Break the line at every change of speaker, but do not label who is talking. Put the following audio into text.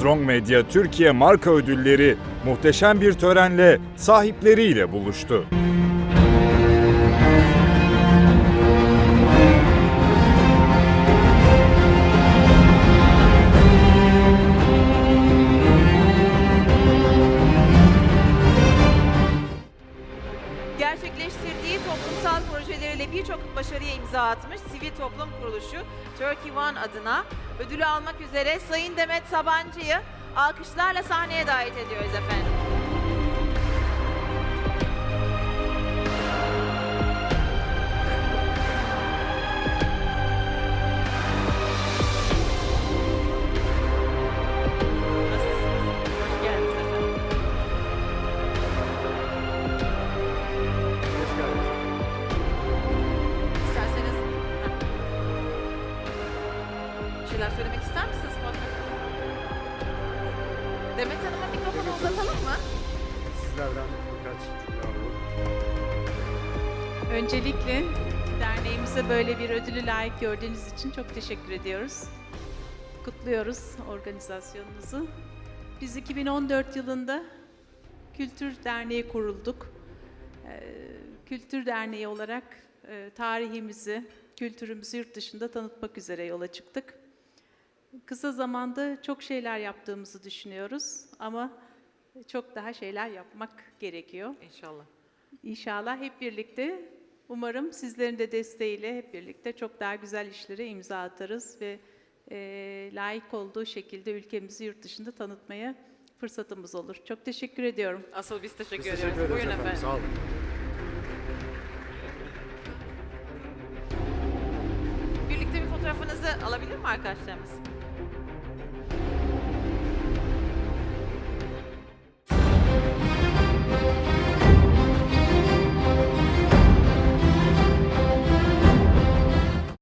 Medya Türkiye Marka Ödülleri muhteşem bir törenle sahipleriyle buluştu.
Toplumsal projeleriyle birçok başarıya imza atmış sivil toplum kuruluşu Turkey One adına ödülü almak üzere Sayın Demet Sabancı'yı alkışlarla sahneye davet ediyoruz efendim. Söylemek ister misiniz Fatma? Demet Hanım'a mikrofonu uzatalım mı?
Sizlerden birkaç cümle alalım.
Öncelikle derneğimize böyle bir ödülü layık gördüğünüz için çok teşekkür ediyoruz. Kutluyoruz organizasyonunuzu. Biz 2014 yılında Kültür Derneği kurulduk. Ee, Kültür Derneği olarak e, tarihimizi, kültürümüzü yurt dışında tanıtmak üzere yola çıktık. Kısa zamanda çok şeyler yaptığımızı düşünüyoruz ama çok daha şeyler yapmak gerekiyor.
İnşallah.
İnşallah hep birlikte umarım sizlerin de desteğiyle hep birlikte çok daha güzel işlere imza atarız ve e, layık olduğu şekilde ülkemizi yurt dışında tanıtmaya fırsatımız olur. Çok teşekkür ediyorum.
Asıl biz teşekkür
Biz
ediyoruz.
teşekkür
Buyurun
efendim.
efendim.
Sağ olun.
Birlikte bir fotoğrafınızı alabilir mi arkadaşlarımız?